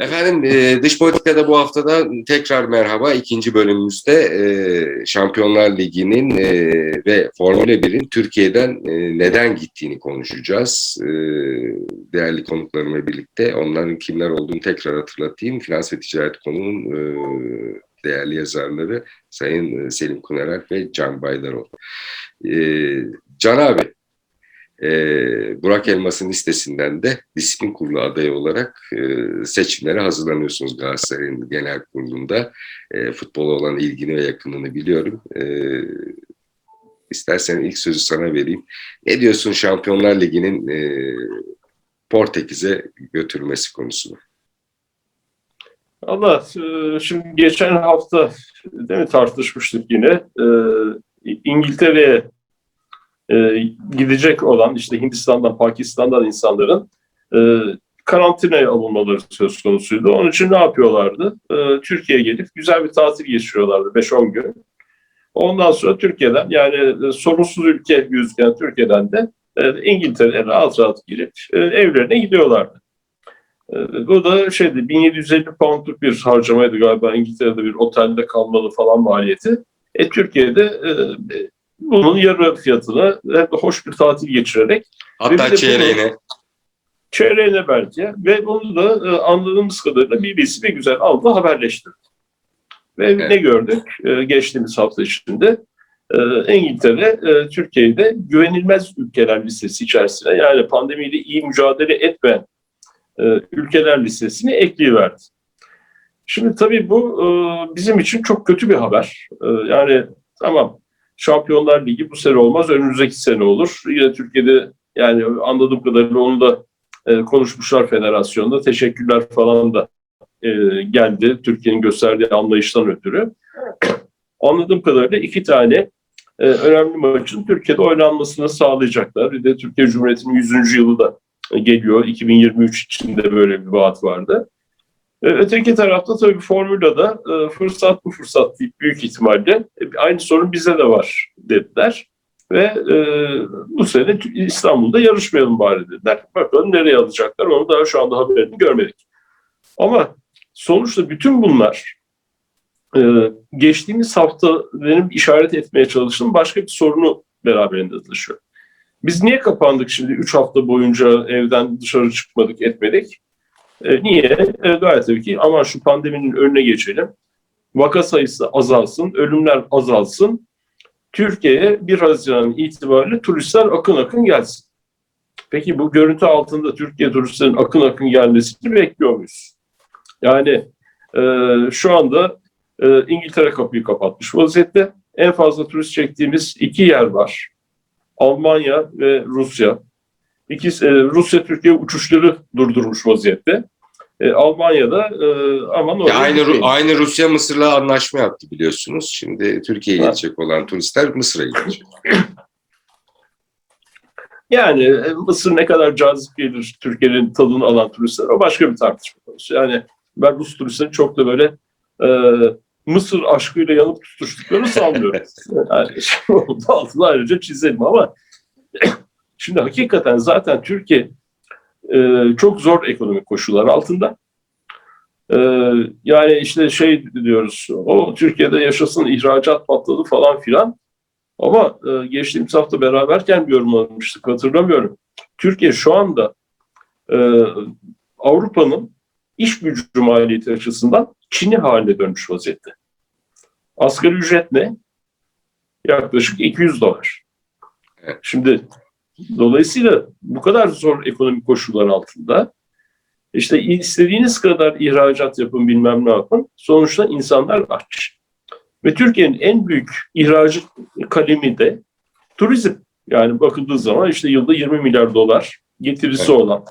Efendim e, dış politikada bu haftada tekrar merhaba. İkinci bölümümüzde e, Şampiyonlar Ligi'nin e, ve Formula 1'in Türkiye'den e, neden gittiğini konuşacağız. E, değerli konuklarımla birlikte onların kimler olduğunu tekrar hatırlatayım. Finans ve Ticaret konunun e, değerli yazarları Sayın Selim Kunerel ve Can Baydarol. E, Can abi, e, Burak Elmas'ın listesinden de disiplin kurulu adayı olarak e, seçimlere hazırlanıyorsunuz Galatasaray'ın genel kurulunda. E, futbola olan ilgini ve yakınını biliyorum. E, istersen ilk sözü sana vereyim. Ne diyorsun Şampiyonlar Ligi'nin e, Portekiz'e götürmesi konusunu? Allah e, şimdi geçen hafta değil mi tartışmıştık yine. E, İngiltere'ye e, gidecek olan işte Hindistan'dan, Pakistan'dan insanların e, karantinaya alınmaları söz konusuydu. Onun için ne yapıyorlardı? E, Türkiye'ye gelip güzel bir tatil geçiriyorlardı 5-10 gün. Ondan sonra Türkiye'den yani e, sorunsuz ülke gözüken Türkiye'den de e, İngiltere'ye rahat rahat girip e, evlerine gidiyorlardı. E, bu da şeydi 1750 poundluk bir harcamaydı galiba İngiltere'de bir otelde kalmalı falan maliyeti. E, Türkiye'de e, bunun yarı fiyatına hem de hoş bir tatil geçirerek Hatta çeyreğine. Çeyreğine belki ve bunu da e, anladığımız kadarıyla BBC bir güzel aldı haberleştirdi. Ve Evet. ne gördük e, geçtiğimiz hafta içinde? E, İngiltere, e, Türkiye'de güvenilmez ülkeler listesi içerisine yani pandemiyle iyi mücadele etmeyen e, ülkeler listesini ekleyiverdi. Şimdi tabii bu e, bizim için çok kötü bir haber. E, yani tamam Şampiyonlar Ligi bu sene olmaz, önümüzdeki sene olur. Yine Türkiye'de yani anladığım kadarıyla onu da e, konuşmuşlar federasyonda. Teşekkürler falan da e, geldi Türkiye'nin gösterdiği anlayıştan ötürü. Anladığım kadarıyla iki tane e, önemli maçın Türkiye'de oynanmasını sağlayacaklar. Bir de Türkiye Cumhuriyeti'nin 100. yılı da e, geliyor. 2023 içinde böyle bir vaat vardı. E, Öteki tarafta tabii formülada e, fırsat bu fırsat deyip büyük ihtimalle e, aynı sorun bize de var dediler. Ve e, bu sene İstanbul'da yarışmayalım bari dediler. Bakalım nereye alacaklar onu daha şu anda haberini görmedik. Ama sonuçta bütün bunlar e, geçtiğimiz hafta benim işaret etmeye çalıştığım başka bir sorunu beraberinde taşıyor. Biz niye kapandık şimdi 3 hafta boyunca evden dışarı çıkmadık etmedik? E, niye? E, gayet tabii ki aman şu pandeminin önüne geçelim. Vaka sayısı azalsın, ölümler azalsın. Türkiye'ye 1 Haziran itibariyle turistler akın akın gelsin. Peki bu görüntü altında Türkiye turistlerin akın akın gelmesini bekliyor muyuz? Yani e, şu anda e, İngiltere kapıyı kapatmış vaziyette. En fazla turist çektiğimiz iki yer var. Almanya ve Rusya. İkisi, e, Rusya Türkiye uçuşları durdurmuş vaziyette. E, Almanya'da e, aman Ya oraya aynı, Ru- gitmeyin. aynı Rusya Mısır'la anlaşma yaptı biliyorsunuz. Şimdi Türkiye'ye gelecek olan turistler Mısır'a gidecek. Yani e, Mısır ne kadar cazip gelir Türkiye'nin tadını alan turistler o başka bir tartışma konusu. Yani ben Rus turistlerin çok da böyle e, Mısır aşkıyla yanıp tutuştuklarını sanmıyorum. yani onu da ayrıca çizelim ama şimdi hakikaten zaten Türkiye e, çok zor ekonomik koşullar altında. E, yani işte şey diyoruz, o Türkiye'de yaşasın ihracat patladı falan filan. Ama e, geçtiğimiz hafta beraberken bir yorum almıştık hatırlamıyorum. Türkiye şu anda e, Avrupa'nın iş gücü maliyeti açısından Çin'i haline dönmüş vaziyette. Asgari ücret ne? Yaklaşık 200 dolar. Şimdi dolayısıyla bu kadar zor ekonomik koşullar altında işte istediğiniz kadar ihracat yapın bilmem ne yapın. Sonuçta insanlar aç. Ve Türkiye'nin en büyük ihracı kalemi de turizm. Yani bakıldığı zaman işte yılda 20 milyar dolar getirisi Evet. olan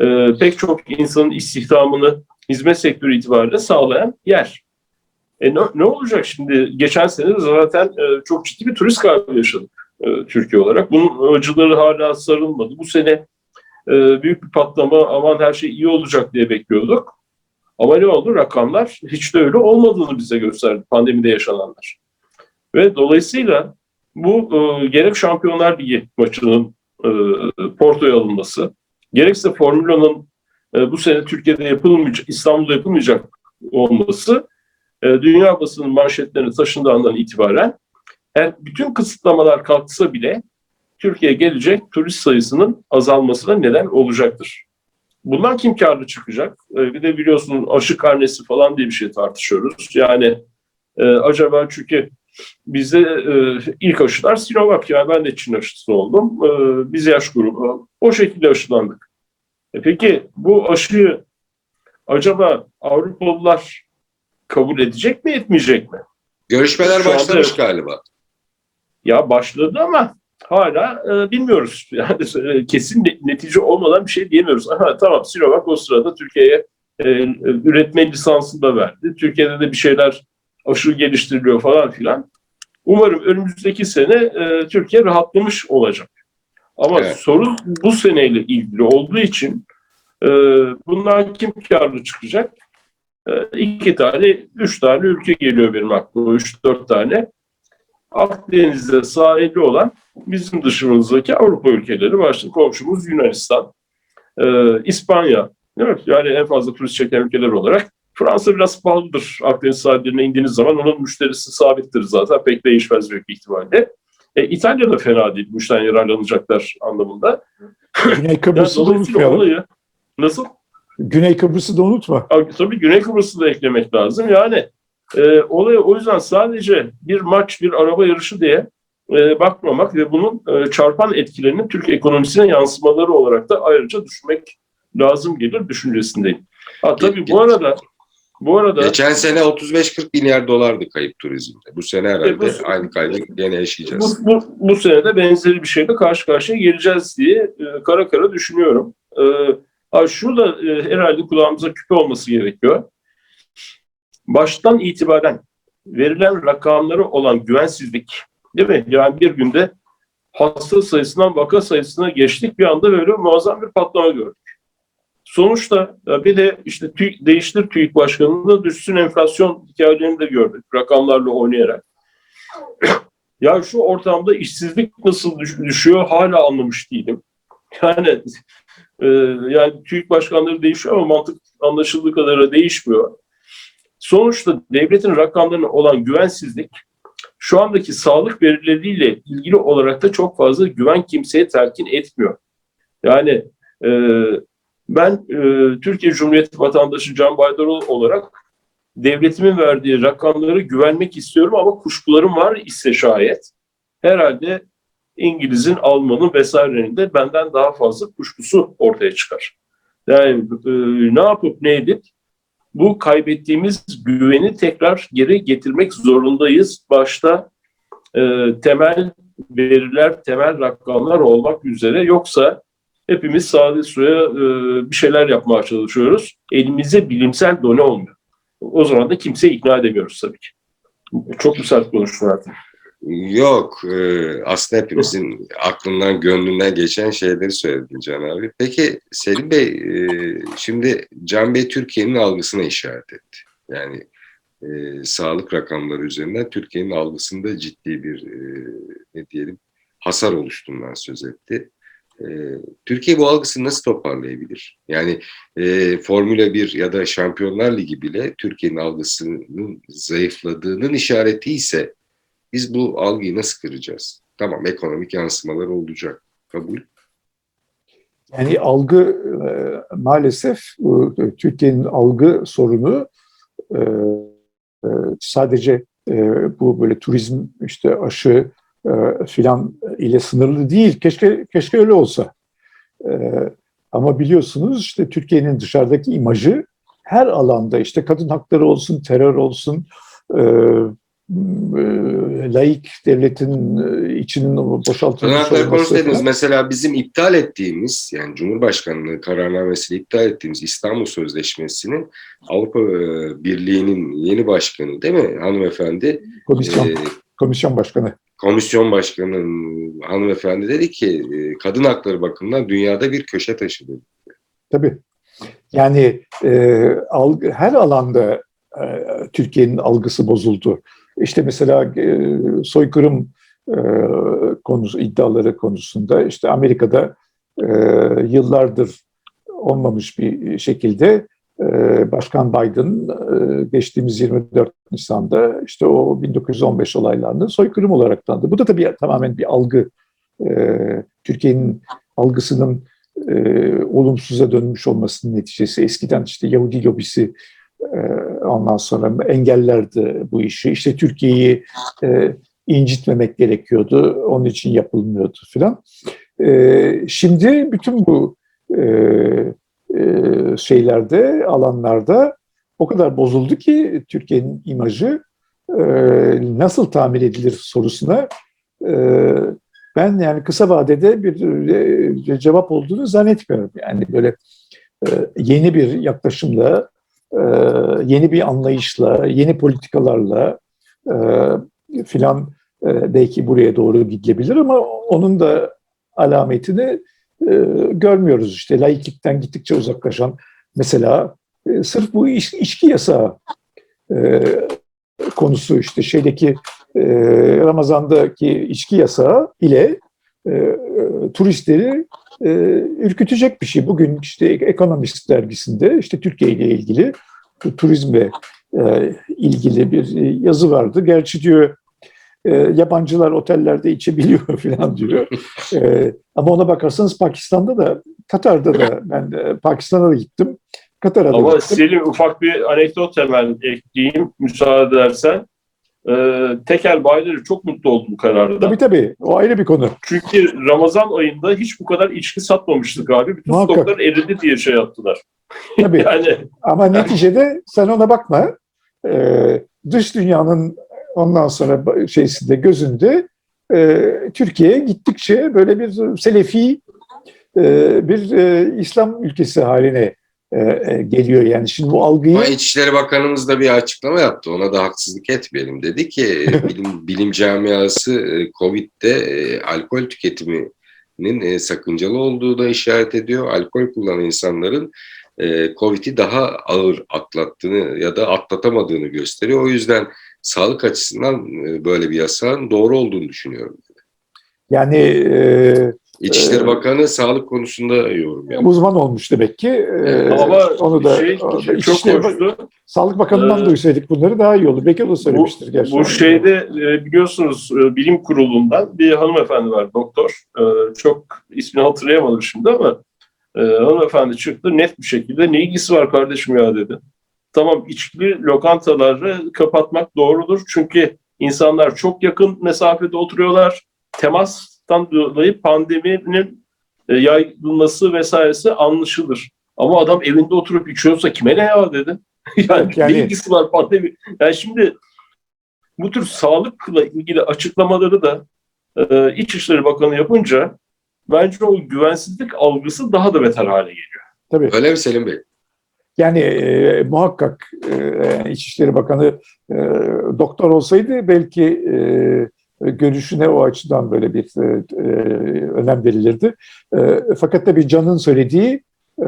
e, pek çok insanın istihdamını hizmet sektörü itibariyle sağlayan yer. E ne, ne olacak şimdi? Geçen sene zaten e, çok ciddi bir turist kaybı yaşadık e, Türkiye olarak. Bunun acıları hala sarılmadı. Bu sene e, büyük bir patlama aman her şey iyi olacak diye bekliyorduk. Ama ne oldu? Rakamlar hiç de öyle olmadığını bize gösterdi pandemide yaşananlar. Ve dolayısıyla bu e, gerek Şampiyonlar Ligi maçının e, Porto'ya alınması, gerekse Formula'nın bu sene Türkiye'de yapılmayacak, İstanbul'da yapılmayacak olması dünya basının manşetlerine taşındığı andan itibaren eğer bütün kısıtlamalar kalksa bile Türkiye'ye gelecek turist sayısının azalmasına neden olacaktır. Bundan kim karlı çıkacak? E, bir de biliyorsun aşı karnesi falan diye bir şey tartışıyoruz. Yani e, acaba çünkü bizde e, ilk aşılar Sinovac. Yani ben de Çin aşısı oldum. E, biz yaş grubu. O şekilde aşılandık. E, peki bu aşıyı acaba Avrupalılar kabul edecek mi etmeyecek mi? Görüşmeler Şu anda başlamış evet. galiba. Ya başladı ama hala e, bilmiyoruz. Yani e, kesin ne- netice olmadan bir şey diyemiyoruz. Aha, tamam Sinovac o sırada Türkiye'ye e, üretme lisansını da verdi. Türkiye'de de bir şeyler aşırı geliştiriliyor falan filan. Umarım önümüzdeki sene e, Türkiye rahatlamış olacak. Ama Evet. sorun bu seneyle ilgili olduğu için e, bundan kim karlı çıkacak? E, iki tane, üç tane ülke geliyor benim aklıma. Üç, dört tane. Akdeniz'de sahili olan bizim dışımızdaki Avrupa ülkeleri başta komşumuz Yunanistan, e, İspanya, değil mi? Yani en fazla turist çeken ülkeler olarak Fransa biraz pahalıdır. Akdeniz sahillerine indiğiniz zaman onun müşterisi sabittir zaten. Pek değişmez büyük bir ihtimalle. E, İtalya da fena değil bu işten yararlanacaklar anlamında. Güney Yani Kıbrıs'ı da unutmayalım. olayı nasıl? Güney Kıbrıs'ı da unutma. Abi, Tabii Güney Kıbrıs'ı da eklemek lazım. Yani e, olaya o yüzden sadece bir maç, bir araba yarışı diye e, bakmamak ve bunun e, çarpan etkilerinin Türk ekonomisine yansımaları olarak da ayrıca düşünmek lazım gelir düşüncesindeyim. Ha, tabii bu arada bu arada Geçen sene 35-40 milyar dolardı kayıp turizmde. Bu sene herhalde E, bu- aynı kaybı gene bu, yaşayacağız. bu, bu sene de benzeri bir şeyle karşı karşıya geleceğiz diye e, kara kara düşünüyorum. E, ha, şurada e, herhalde kulağımıza küpe olması gerekiyor. Baştan itibaren verilen rakamları olan güvensizlik değil mi? Yani bir günde hasta sayısından vaka sayısına geçtik bir anda böyle muazzam bir patlama gördük. Sonuçta e, bir de işte TÜİK, değiştir TÜİK Başkanı'nda düşsün enflasyon hikayelerini de gördük rakamlarla oynayarak. Ya şu ortamda işsizlik nasıl düş- düşüyor hala anlamış değilim. Yani e, yani TÜİK başkanları değişiyor ama mantık anlaşıldığı kadarıyla değişmiyor. Sonuçta devletin rakamlarına olan güvensizlik şu andaki sağlık verileriyle ilgili olarak da çok fazla güven kimseye telkin etmiyor. Yani e, ben e, Türkiye Cumhuriyeti vatandaşı Can Baydaroğlu olarak devletimin verdiği rakamlara güvenmek istiyorum ama kuşkularım var ise şayet herhalde İngiliz'in, Alman'ın vesairenin de benden daha fazla kuşkusu ortaya çıkar. Yani e, ne yapıp ne edip bu kaybettiğimiz güveni tekrar geri getirmek zorundayız. Başta e, temel veriler, temel rakamlar olmak üzere yoksa hepimiz sade suya e, bir şeyler yapmaya çalışıyoruz. Elimize bilimsel done olmuyor. O zaman da kimseyi ikna edemiyoruz tabii ki. Çok mu sert konuştun artık? Yok, e, aslında hepimizin aklından, gönlünden geçen şeyleri söyledin Can abi. Peki Selim Bey, e, şimdi Can Bey Türkiye'nin algısına işaret etti. Yani e, sağlık rakamları üzerinden Türkiye'nin algısında ciddi bir, e, ne diyelim, hasar oluştuğundan söz etti. E, Türkiye bu algısını nasıl toparlayabilir? Yani e, Formula 1 ya da Şampiyonlar Ligi bile Türkiye'nin algısının zayıfladığının işareti ise biz bu algıyı nasıl kıracağız? Tamam ekonomik yansımalar olacak. Kabul. Yani algı e, maalesef e, Türkiye'nin algı sorunu e, sadece bu böyle turizm işte aşı filan ile sınırlı değil. Keşke keşke öyle olsa. Ama biliyorsunuz işte Türkiye'nin dışarıdaki imajı her alanda işte kadın hakları olsun, terör olsun, laik devletin e, içinin boşaltılmış Tırnaklar olması falan. Mesela bizim iptal ettiğimiz yani Cumhurbaşkanlığı kararnamesiyle iptal ettiğimiz İstanbul Sözleşmesi'nin Avrupa e, Birliği'nin yeni başkanı değil mi hanımefendi? komisyon, e, komisyon başkanı. komisyon başkanı hanımefendi dedi ki e, kadın hakları bakımından dünyada bir köşe taşı dedi. Tabii. Yani e, her alanda Türkiye'nin algısı bozuldu. İşte mesela e, soykırım e, konusu iddiaları konusunda işte Amerika'da e, yıllardır olmamış bir şekilde Başkan Biden geçtiğimiz 24 Nisan'da işte o 1915 olaylarını soykırım olarak tanıdı. Bu da tabii tamamen bir algı. Türkiye'nin algısının olumsuza dönmüş olmasının neticesi. Eskiden işte Yahudi lobisi ondan sonra engellerdi bu işi. İşte Türkiye'yi e, incitmemek gerekiyordu. Onun için yapılmıyordu filan. E, şimdi bütün bu e, e, şeylerde, alanlarda o kadar bozuldu ki Türkiye'nin imajı nasıl tamir edilir sorusuna ben yani kısa vadede bir cevap olduğunu zannetmiyorum. Yani böyle yeni bir yaklaşımla, yeni bir anlayışla, yeni politikalarla e, filan e, belki buraya doğru gidilebilir ama onun da alametini e, görmüyoruz işte. Laiklikten gittikçe uzaklaşan mesela sırf bu iş, içki yasağı konusu işte şeydeki Ramazan'daki içki yasağı ile turistleri e, ürkütecek bir şey. Bugün işte Economist dergisinde işte Türkiye ile ilgili turizme e, ilgili bir yazı vardı. Gerçi diyor e, yabancılar otellerde içebiliyor falan diyor. E, ama ona bakarsanız Pakistan'da da, Katar'da da ben de Pakistan'a da gittim. Katar'a da Ama gittim. Selim ufak bir anekdot hemen ekleyeyim müsaade edersen. Ee, tekel bayileri çok mutlu oldu bu kararda. Tabii tabii. O ayrı bir konu. Çünkü Ramazan ayında hiç bu kadar içki satmamıştık abi. Bütün Muhakkak. stoklar eridi diye şey yaptılar. Tabii. Yani Ama neticede sen ona bakma. Ee, dış dünyanın ondan sonra şeysinde gözünde e, Türkiye gittikçe böyle bir selefi e, bir e, İslam ülkesi haline e, e, geliyor. Yani şimdi bu algıyı Ama İçişleri Bakanımız da bir açıklama yaptı. Ona da haksızlık etmeyelim. Dedi ki e, bilim, bilim camiası e, Covid'de e, alkol tüketiminin e, sakıncalı olduğu da işaret ediyor. Alkol kullanan insanların e, Covid'i daha ağır atlattığını ya da atlatamadığını gösteriyor. O yüzden sağlık açısından e, böyle bir yasağın doğru olduğunu düşünüyorum. yani e, İçişleri Ee, Bakanı sağlık konusunda yorum yaptı. uzman olmuş demek ki. Ee, ama onu da şey, çok hoştu. Sağlık Bakanı'ndan Ee, duysaydık bunları daha iyi olur. Belki o da söylemiştir. gerçi. Bu şeyde e, biliyorsunuz e, bilim kurulundan bir hanımefendi var doktor. E, Çok ismini hatırlayamadım şimdi ama hanımefendi çıktı net bir şekilde ne ilgisi var kardeşim ya dedi. Tamam içkili lokantaları kapatmak doğrudur. Çünkü insanlar çok yakın mesafede oturuyorlar. Temastan dolayı pandeminin e, yayılması vesairesi anlaşılır. Ama adam evinde oturup içiyorsa kime ne ya dedi. yani, Yani- ne ilgisi var pandemi? Yani şimdi bu tür sağlıkla ilgili açıklamaları da e, İçişleri Bakanı yapınca bence o güvensizlik algısı daha da beter hale geliyor. Tabii. Öyle mi Selim Bey? Yani e, muhakkak e, İçişleri Bakanı e, doktor olsaydı belki e, görüşüne o açıdan böyle bir e, e, önem verilirdi. E, fakat tabii Can'ın söylediği e,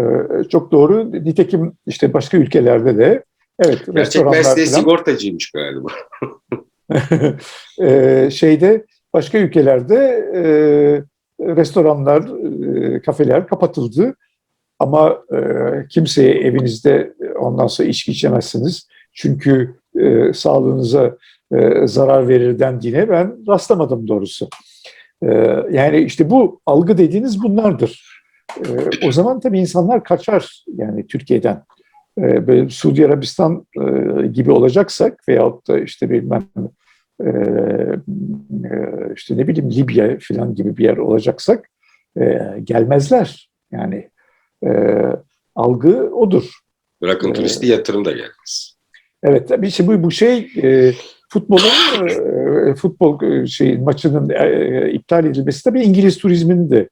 çok doğru. Nitekim işte başka ülkelerde de evet Gerçek mesleği sigortacıymış galiba. e, şeyde başka ülkelerde e, restoranlar, e, kafeler kapatıldı. Ama e, kimseye evinizde ondan sonra içki içemezsiniz. Çünkü e, sağlığınıza e, zarar verir dendiğine ben rastlamadım doğrusu. E, yani işte bu algı dediğiniz bunlardır. E, o zaman tabii insanlar kaçar yani Türkiye'den. E, böyle Suudi Arabistan e, gibi olacaksak veyahut da işte bilmem e, e, işte ne bileyim Libya falan gibi bir yer olacaksak e, gelmezler. Yani e, algı odur. Bırakın Ee, turisti yatırım da gelmez. Evet tabii işte bu, bu şey e, futbolun e, futbol e, şey maçının e, iptal edilmesi tabii İngiliz turizmini de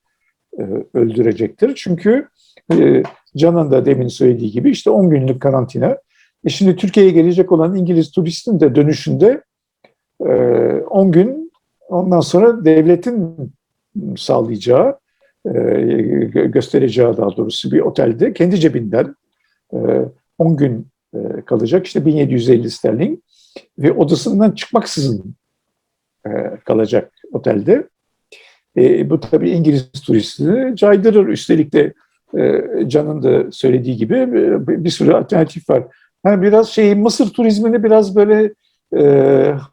e, öldürecektir. Çünkü e, Can'ın da demin söylediği gibi işte 10 günlük karantina. E şimdi Türkiye'ye gelecek olan İngiliz turistin de dönüşünde e, 10 gün ondan sonra devletin sağlayacağı e, gö- göstereceği daha doğrusu bir otelde kendi cebinden e, 10 gün e, kalacak. İşte 1750 sterlin ve odasından çıkmaksızın e, kalacak otelde. E, bu tabii İngiliz turistini caydırır. Üstelik de e, Can'ın da söylediği gibi e, bir sürü alternatif var. Yani biraz şey Mısır turizmini biraz böyle e,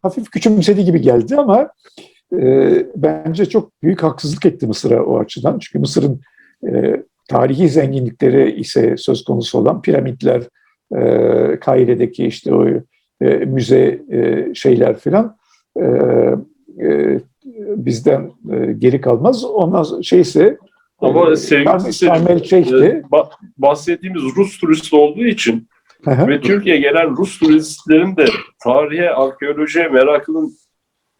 hafif küçümsedi gibi geldi ama e, bence çok büyük haksızlık etti Mısır'a o açıdan. Çünkü Mısır'ın e, tarihi zenginlikleri ise söz konusu olan piramitler, e, Kaire'deki işte o e, müze e, şeyler filan e, e, bizden e, geri kalmaz. Ondan şeyse Ama e, sevgili Şarm- Selim, e, ba- bahsettiğimiz Rus turist olduğu için hı. ve Türkiye'ye gelen Rus turistlerin de tarihe, arkeolojiye merakının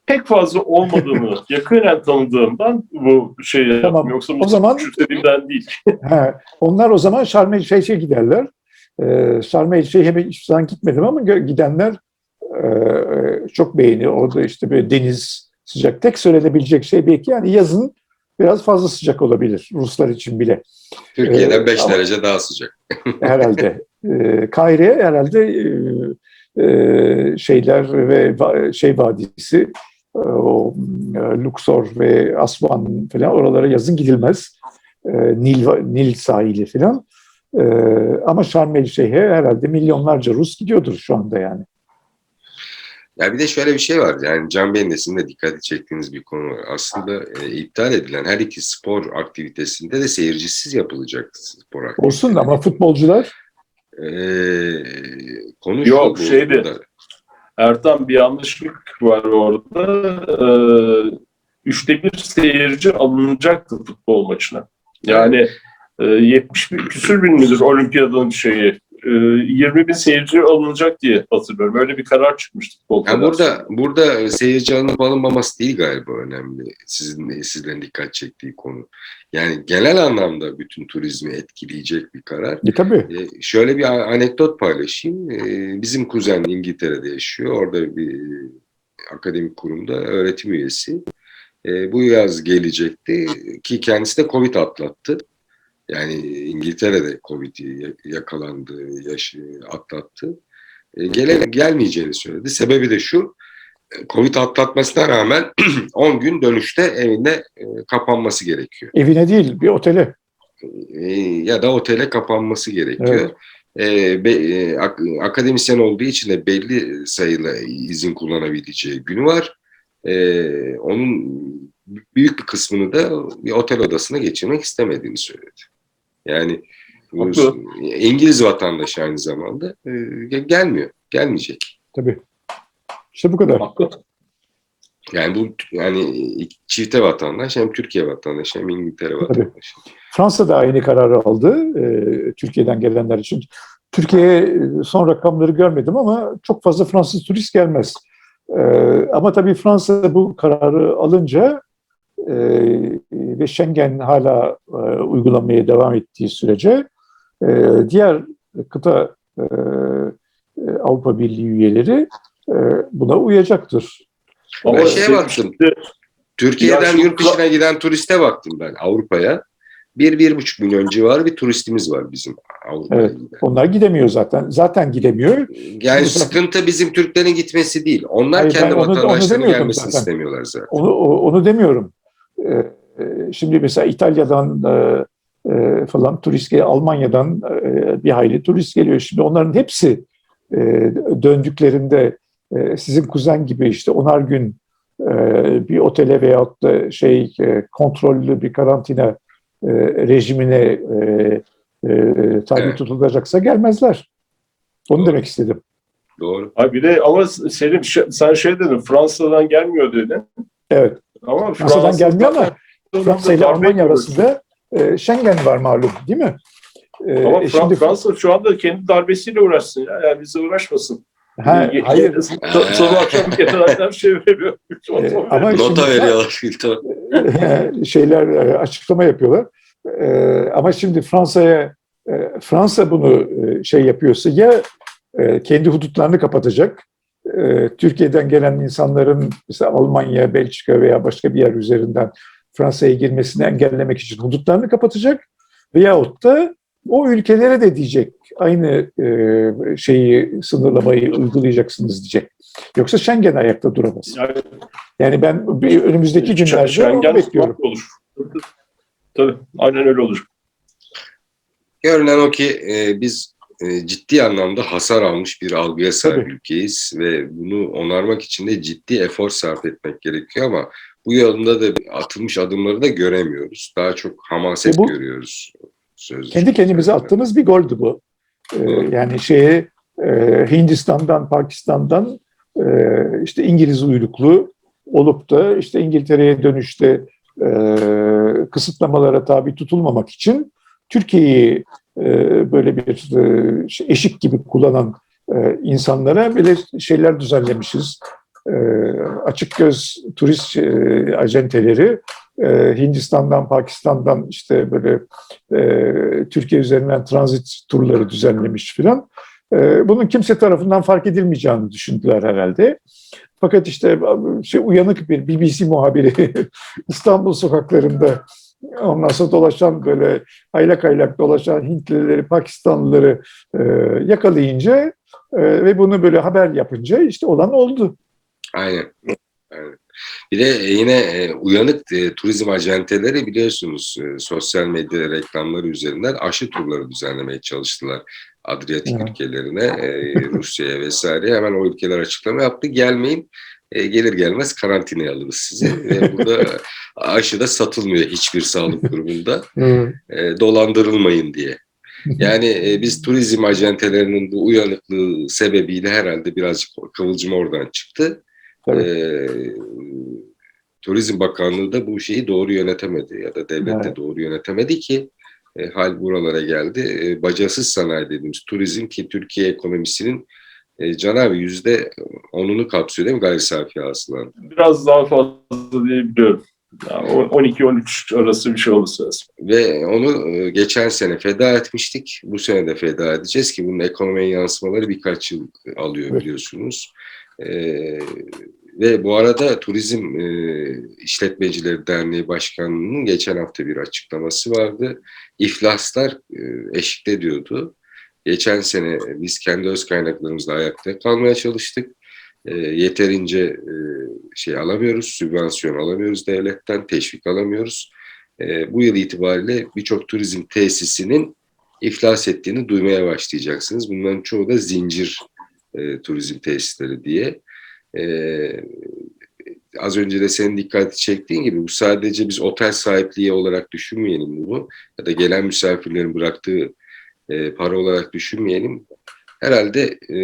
pek fazla olmadığını yakinen tanıdığımdan bu şey yaptım. Tamam. Yoksa O zaman- değil. He, onlar o zaman Şarm El Şeyh'e giderler. Ee, Şarm El Şeyh'e ben hiçbir zaman gitmedim ama gidenler e, çok beğeniyor. Orada işte böyle deniz sıcak. Tek söylenebilecek şey belki yani yazın biraz fazla sıcak olabilir Ruslar için bile Türkiye'den Ee, 5 ama- derece daha sıcak. herhalde. Ee, Kahire herhalde e, e, şeyler ve va- şey vadisi e, o e, Luxor ve Aswan falan oralara yazın gidilmez. E, Nil Nil sahili falan. E, ama Şarm El Şeyh'e herhalde milyonlarca Rus gidiyordur şu anda yani. Ya bir de şöyle bir şey var. Yani Can Bey'in de sizin de dikkati çektiğiniz bir konu var. Aslında e, iptal edilen her iki spor aktivitesinde de seyircisiz yapılacak spor aktiviteleri. Olsun ama futbolcular E, konu şu, Yok, bu- şeydi. burada. Ertan bir yanlışlık var orada. Ee, üçte bir seyirci alınacaktı futbol maçına. Yani e, 70 bin, küsür bin midir olimpiyatın şeyi? E, 20 bin seyirci alınacak diye hatırlıyorum. Öyle bir karar çıkmıştı futbol Yani burada burada seyirci alınıp alınmaması değil galiba önemli. Sizin sizlerin dikkat çektiği konu. Yani genel anlamda bütün turizmi etkileyecek bir karar. e, tabii E, şöyle bir anekdot paylaşayım. E, bizim kuzen İngiltere'de yaşıyor. Orada bir akademik kurumda öğretim üyesi. E, bu yaz gelecekti ki kendisi de Covid atlattı. Yani İngiltere'de Covid'i yakalandı, yaşı atlattı. E, gele, gelmeyeceğini söyledi. Sebebi de şu, e, Covid atlatmasına rağmen 10 gün dönüşte evinde e, kapanması gerekiyor. evine değil bir otele. E, ya da otele kapanması gerekiyor. E, be- e, ak- akademisyen olduğu için de belli sayılı izin kullanabileceği günü var. E, onun büyük bir kısmını da bir otel odasına geçirmek istemediğini söyledi. Yani bu Haklı. İngiliz vatandaşı aynı zamanda e, ge- gelmiyor, gelmeyecek. Tabii. İşte bu kadar. Haklı. Yani bu yani çifte vatandaş hem Türkiye vatandaşı hem İngiltere vatandaşı. Fransa da aynı kararı aldı e, Türkiye'den gelenler için. Türkiye'ye e, son rakamları görmedim ama çok fazla Fransız turist gelmez. E, ama tabii Fransa bu kararı alınca e, ve Schengen hala e, uygulamaya devam ettiği sürece e, diğer kıta e, Avrupa Birliği üyeleri e, buna uyacaktır. Ben Ama şeye şey- baktım. Türkiye'den yurt dışına giden turiste baktım ben Avrupa'ya. Bir, bir buçuk milyon civarı bir turistimiz var bizim Avrupa'ya Evet. Onlar gidemiyor zaten. Zaten gidemiyor. Yani Şimdi- sıkıntı bizim Türklerin gitmesi değil. Onlar Hayır, kendi ben onu- vatandaşlarının gelmesini zaten. istemiyorlar zaten. Onu, onu demiyorum. Ee, e, Şimdi mesela İtalya'dan e, e, falan turist geliyor, Almanya'dan bir hayli turist geliyor. Şimdi onların hepsi döndüklerinde sizin kuzen gibi işte onar gün bir otele veyahut da şey kontrollü bir karantina rejimine tabi Evet. tutulacaksa gelmezler. Onu Doğru. demek istedim. Doğru. Ha bir de ama Selim sen şey dedin Fransa'dan gelmiyor dedin. Evet. Ama Fransa'dan Fransa gelmiyor ama Fransa ile Almanya arasında e, Schengen var malum değil mi? E, Ama e, Fra- Fransa şu anda kendi darbesiyle uğraşsın ya. Yani bize uğraşmasın. ha, Ye- hayır Sonra akşam yetenekler şey veriyor. Ama- şimdi- Nota veriyorlar. şeyler e, açıklama yapıyorlar. E, ama şimdi Fransa'ya e, Fransa bunu e, şey yapıyorsa ya e, kendi hudutlarını kapatacak. E, Türkiye'den gelen insanların mesela Almanya, Belçika veya başka bir yer üzerinden Fransa'ya girmesini engellemek için hudutlarını kapatacak. Veyahut da o ülkelere de diyecek aynı e, şeyi sınırlamayı uygulayacaksınız diyecek. Yoksa Schengen ayakta duramaz. Yani Yani ben bir önümüzdeki günlerde Schengen bekliyorum. olur. Tabii aynen öyle olur. Görünen o ki e, biz e, ciddi anlamda hasar almış bir algıya sahip Tabii. ülkeyiz ve bunu onarmak için de ciddi efor sarf etmek gerekiyor ama bu yolunda da atılmış adımları da göremiyoruz. Daha çok hamaset E bu- görüyoruz. Sözlü Kendi kendimize attığımız bir goldü bu. Ee, yani şeye e, Hindistan'dan, Pakistan'dan e, işte İngiliz uyruklu olup da işte İngiltere'ye dönüşte e, kısıtlamalara tabi tutulmamak için Türkiye'yi böyle bir e, şey, eşik gibi kullanan e, insanlara böyle şeyler düzenlemişiz. E, açık göz turist e, acenteleri e, Hindistan'dan, Pakistan'dan işte böyle e, Türkiye üzerinden transit turları düzenlemiş filan. E, bunun kimse tarafından fark edilmeyeceğini düşündüler herhalde. Fakat işte şey uyanık bir BBC muhabiri İstanbul sokaklarında ondan sonra dolaşan böyle aylak aylak dolaşan Hintlileri, Pakistanlıları e, yakalayınca e, ve bunu böyle haber yapınca işte olan oldu. Aynen. Aynen. Bir de yine e, uyanık e, turizm acenteleri biliyorsunuz e, sosyal medya reklamları üzerinden aşı turları düzenlemeye çalıştılar. Adriyatik Evet. ülkelerine, e, Rusya'ya vesaire. Hemen o ülkeler açıklama yaptı. Gelmeyin. E, gelir gelmez karantinaya alırız sizi. Ve burada aşı da satılmıyor hiçbir sağlık kurumunda. E, dolandırılmayın diye. Yani e, biz turizm acentelerinin bu uyanıklığı sebebiyle herhalde birazcık kıvılcım oradan çıktı. Tabii. Ee, Turizm Bakanlığı da bu şeyi doğru yönetemedi ya da devlet de Evet. doğru yönetemedi ki e, hal buralara geldi. E, bacasız sanayi dediğimiz turizm ki Türkiye ekonomisinin e, canavi yüzde onunu kapsıyor değil mi gayri safi hasılanın? Biraz daha fazla diyebiliyorum. Yani o- 12-13 arası bir şey olması lazım. Ve onu e, geçen sene feda etmiştik. Bu sene de feda edeceğiz ki bunun ekonomiye yansımaları birkaç yıl alıyor Evet. biliyorsunuz. Ee, ve bu arada Turizm e, İşletmecileri Derneği Başkanlığı'nın geçen hafta bir açıklaması vardı. İflaslar e, eşikte diyordu. Geçen sene biz kendi öz kaynaklarımızla ayakta kalmaya çalıştık. E, yeterince e, şey alamıyoruz, sübvansiyon alamıyoruz devletten, teşvik alamıyoruz. E, bu yıl itibariyle birçok turizm tesisinin iflas ettiğini duymaya başlayacaksınız. Bunların çoğu da zincir e, turizm tesisleri diye. E, az önce de senin dikkati çektiğin gibi bu sadece biz otel sahipliği olarak düşünmeyelim bunu ya da gelen misafirlerin bıraktığı e, para olarak düşünmeyelim. Herhalde e,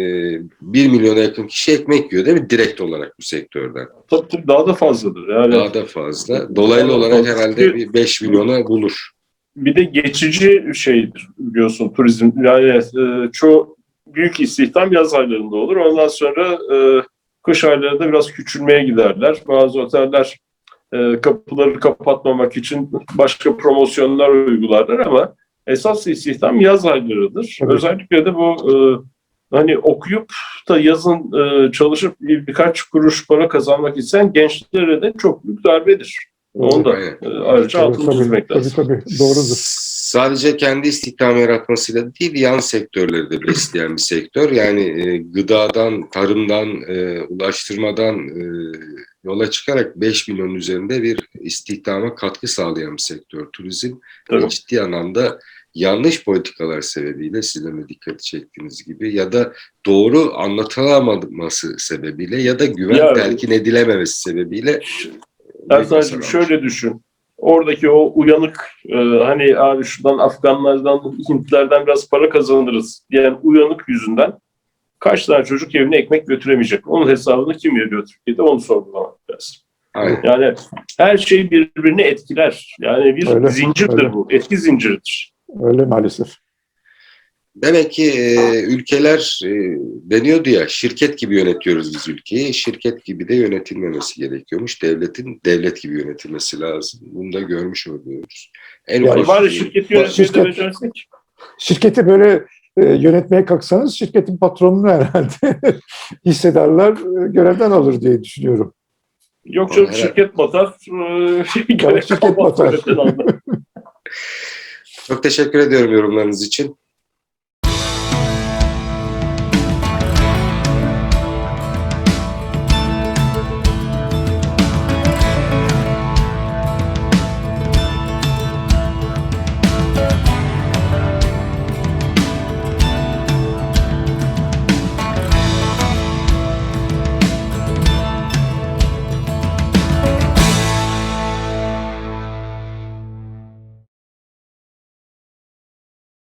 1 milyona yakın kişi ekmek yiyor değil mi? Direkt olarak bu sektörden. Tabii daha da fazladır. Yani Daha da fazla. Dolaylı Daha da olarak fazla. herhalde bir 5 milyona bulur. bir de geçici şeydir biliyorsun turizm. Yani e, çoğu büyük istihdam yaz aylarında olur. Ondan sonra e, kış aylarında biraz küçülmeye giderler. Bazı oteller e, kapıları kapatmamak için başka promosyonlar uygularlar ama esas istihdam yaz aylarıdır. Tabii. Özellikle de bu e, hani okuyup da yazın e, çalışıp bir, birkaç kuruş para kazanmak isteyen gençlere de çok büyük darbedir. Onu da e, ayrıca Tabii, altını tabii, çizmek tabii, lazım. tabii, doğrudur. Sadece kendi istihdam yaratmasıyla değil, yan sektörleri de besleyen bir sektör. Yani e, gıdadan, tarımdan, e, ulaştırmadan e, yola çıkarak 5 milyon üzerinde bir istihdama katkı sağlayan bir sektör turizm. Tabii. Ciddi anlamda yanlış politikalar sebebiyle sizin de dikkati çektiğiniz gibi ya da doğru anlatılamaması sebebiyle ya da güven Ya- telkin edilememesi sebebiyle Ersan'cığım şöyle düşün. Oradaki o uyanık e, hani abi şuradan Afganlardan, Hintlerden biraz para kazanırız diyen uyanık yüzünden kaç tane çocuk evine ekmek götüremeyecek? Onun hesabını kim veriyor Türkiye'de? Onu sorgulamak lazım. Aynen. Yani her şey birbirini etkiler. Yani bir Öyle, zincirdir öyle. bu. Etki zinciridir. Öyle maalesef. Demek ki e, ülkeler e, deniyordu ya şirket gibi yönetiyoruz biz ülkeyi. Şirket gibi de yönetilmemesi gerekiyormuş. Devletin devlet gibi yönetilmesi lazım. Bunu da görmüş oluyoruz. En Yani bari şey- şirket yönetmeyi Şirket-. Şirketi böyle e, yönetmeye kalksanız şirketin patronunu herhalde hissedarlar e, görevden alır diye düşünüyorum. Yok canım şirket batar. e, şirket batar. Çok teşekkür ediyorum yorumlarınız için.